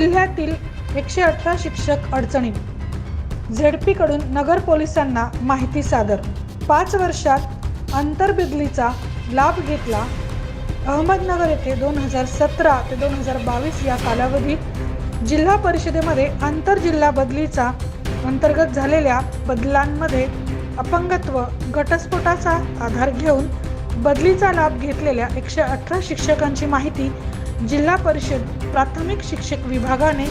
जिल्ह्यातील एकशे अठरा शिक्षक अडचणीत. झेडपीकडून नगर पोलिसांना माहिती सादर. पाच वर्षात आंतरबिदलीचा लाभ घेतला. अहमदनगर येथे दोन हजार सतरा ते दोन हजार बावीस या कालावधीत जिल्हा परिषदेमध्ये आंतरजिल्हा बदलीचा अंतर्गत झालेल्या बदलांमध्ये अपंगत्व घटस्फोटाचा आधार घेऊन बदलीचा लाभ घेतलेल्या एकशे अठरा शिक्षकांची माहिती जिल्हा परिषद प्राथमिक शिक्षक विभागाने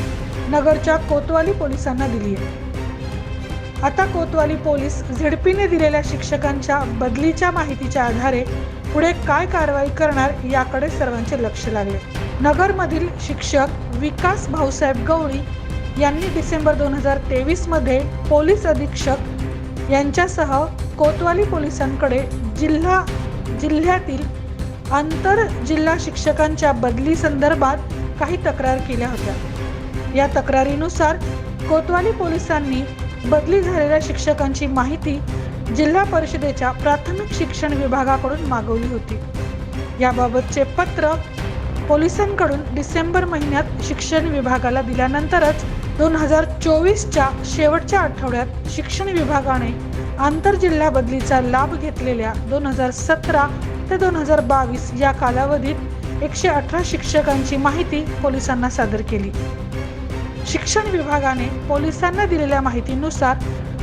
नगरच्या कोतवाली पोलिसांना दिली आहे. आता कोतवाली पोलीस झेडपीने दिलेल्या शिक्षकांच्या बदलीच्या माहितीच्या आधारे पुढे काय कारवाई करणार याकडे सर्वांचे लक्ष लागले. नगरमधील शिक्षक विकास भाऊसाहेब गवळी यांनी डिसेंबर दोन हजार तेवीसमध्ये पोलीस अधीक्षक यांच्यासह कोतवाली पोलिसांकडे जिल्हा जिल्ह्यातील आंतर जिल्हा शिक्षकांच्या बदली संदर्भात काही तक्रार केल्या होत्या. या तक्रारीनुसार कोतवाली पोलिसांनी बदली झालेल्या शिक्षकांची माहिती जिल्हा परिषदेच्या प्राथमिक शिक्षण विभागाकडून मागवली होती. याबाबतचे पत्र पोलिसांकडून डिसेंबर महिन्यात शिक्षण विभागाला दिल्यानंतरच दोन हजार चोवीसच्या शेवटच्या आठवड्यात शिक्षण विभागाने आंतरजिल्हा बदलीचा लाभ घेतलेल्या दोन हजार सतरा ते दोन हजार बावीस या कालावधीत एकशे अठरा शिक्षकांची माहिती पोलिसांना सादर केली. शिक्षण विभागाने पोलिसांना दिलेल्या माहितीनुसार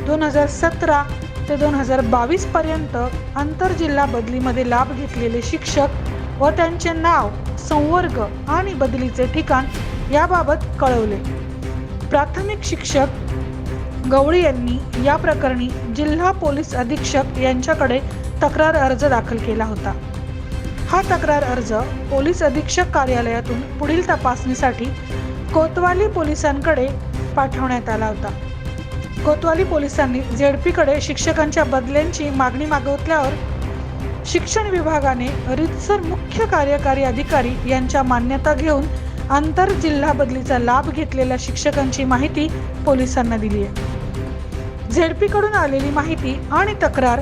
दोन हजार सतरा ते दोन हजार बावीस पर्यंत आंतरजिल्हा बदलीमध्ये लाभ घेतलेले शिक्षक व त्यांचे नाव संवर्ग आणि बदलीचे ठिकाण याबाबत कळवले. प्राथमिक शिक्षक गवळी यांनी या प्रकरणी जिल्हा पोलीस अधीक्षक यांच्याकडे तक्रार अर्ज दाखल केला होता. हा तक्रार अर्ज पोलीस अधीक्षक कार्यालयातून पुढील तपासणीसाठी कोतवाली पोलिसांकडे पाठवण्यात आला होता. कोतवाली पोलिसांनी झेडपीकडे शिक्षकांच्या बदल्यांची मागणी मागवल्यावर शिक्षण विभागाने रितसर मुख्य कार्यकारी अधिकारी यांच्या मान्यता घेऊन आंतर जिल्हा बदलीचा लाभ घेतलेल्या शिक्षकांची माहिती पोलिसांना दिली आहे. झेडपीकडून आलेली माहिती आणि तक्रार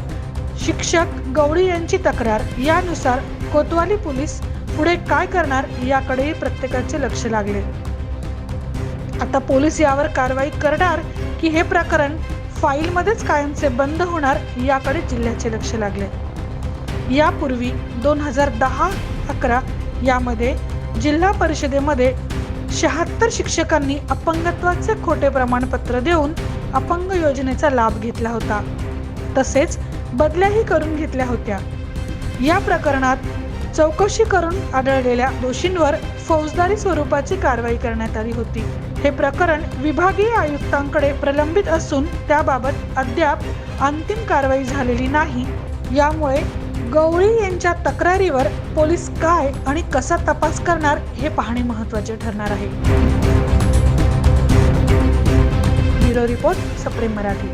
शिक्षक गवळी यांची तक्रार यानुसार कोतवाली पोलीस पुढे काय करणार याकडेही प्रत्येकाचे लक्ष लागले. आता पोलीस यावर कारवाई करणार की हे प्रकरण फाईलमध्येच कायमचे बंद होणार याकडे जिल्ह्याचे लक्ष लागले. यापूर्वी दोन हजार दहा अकरा यामध्ये जिल्हा परिषदेमध्ये शहात्तर शिक्षकांनी अपंगत्वाचे खोटे प्रमाणपत्र देऊन अपंग योजनेचा लाभ घेतला होता. तसेच बदल्याही करून घेतल्या होत्या. या प्रकरणात चौकशी करून आढळलेल्या दोषींवर फौजदारी स्वरूपाची कारवाई करण्यात आली होती. हे प्रकरण विभागीय आयुक्तांकडे प्रलंबित असून त्याबाबत अद्याप अंतिम कारवाई झालेली नाही. यामुळे गवळी यांच्या तक्रारीवर पोलीस काय आणि कसा तपास करणार हे पाहणे महत्त्वाचे ठरणार आहे. ब्युरो रिपोर्ट सप्रेम मराठी.